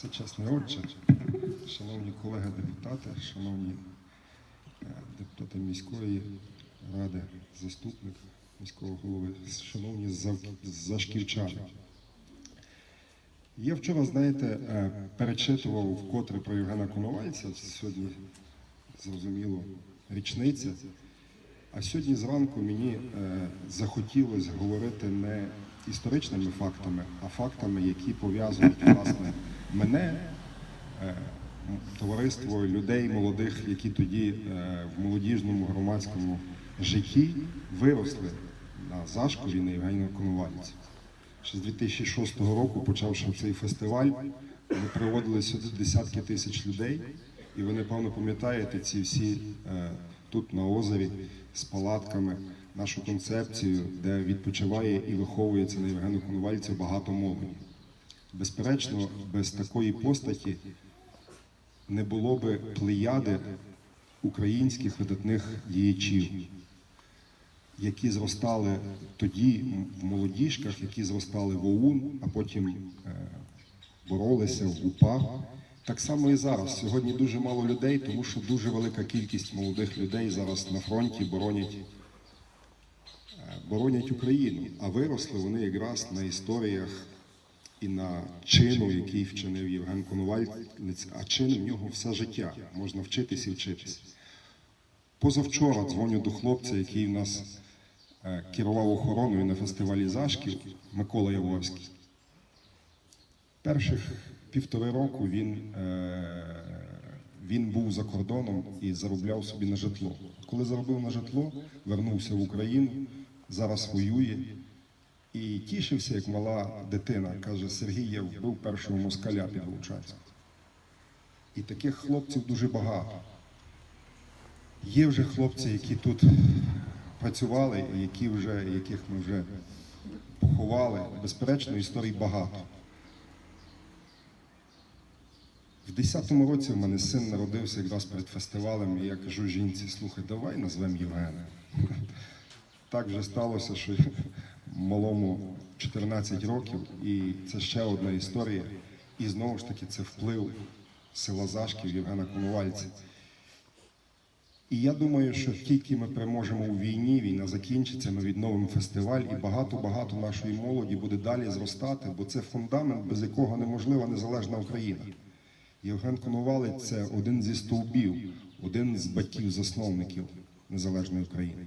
Всечесний отче, шановні колеги-депутати, шановні е, депутати міської ради, заступник міського голови, шановні зашківчани. Я вчора, знаєте, е, перечитував вкотре про Євгена Коновальця. Сьогодні, зрозуміло, річниця. А сьогодні зранку мені е, захотілося говорити не історичними фактами, а фактами, які пов'язують власне мене, е, товариство людей молодих, які тоді е, в молодіжному громадському житті виросли на Зашкові на Євгена Коновальця. Ще з 2006 року, почавши цей фестиваль, ми приводили сюди десятки тисяч людей, і ви, напевно, пам'ятаєте ці всі е, тут на озері з палатками, нашу концепцію, де відпочиває і виховується на Євгену Коновальцю багато молоді. Безперечно, без такої постаті не було би плеяди українських видатних діячів які зростали тоді в молодіжках, які зростали в ОУН, а потім е, боролися в УПА. Так само і зараз. Сьогодні дуже мало людей, тому що дуже велика кількість молодих людей зараз на фронті боронять, боронять Україну. А виросли вони якраз на історіях і на чину, який вчинив Євген Коновальець, а чин в нього все життя. Можна вчитися і вчитися. Позавчора дзвоню до хлопця, який в нас е, керував охороною на фестивалі Зашків Микола Яворський. Перших півтори року він, е, він був за кордоном і заробляв собі на житло. Коли заробив на житло, вернувся в Україну, зараз воює і тішився, як мала дитина. Каже, Сергій, я вбив першого москаля під Вовчанськом. І таких хлопців дуже багато. Є вже хлопці, які тут працювали, які вже, яких ми вже поховали. Безперечно, історій багато. В 10-му році в мене син народився якраз перед фестивалем, і я кажу жінці, слухай, давай назвемо Євгена. Так вже сталося, що малому 14 років, і це ще одна історія. І знову ж таки це вплив села Зашків Євгена Коновальця. І я думаю, що тільки ми переможемо у війні, війна закінчиться, ми відновимо фестиваль, і багато-багато нашої молоді буде далі зростати, бо це фундамент, без якого неможлива незалежна Україна. Євген Коновалець це один зі стовбів, один з батьків-засновників незалежної України.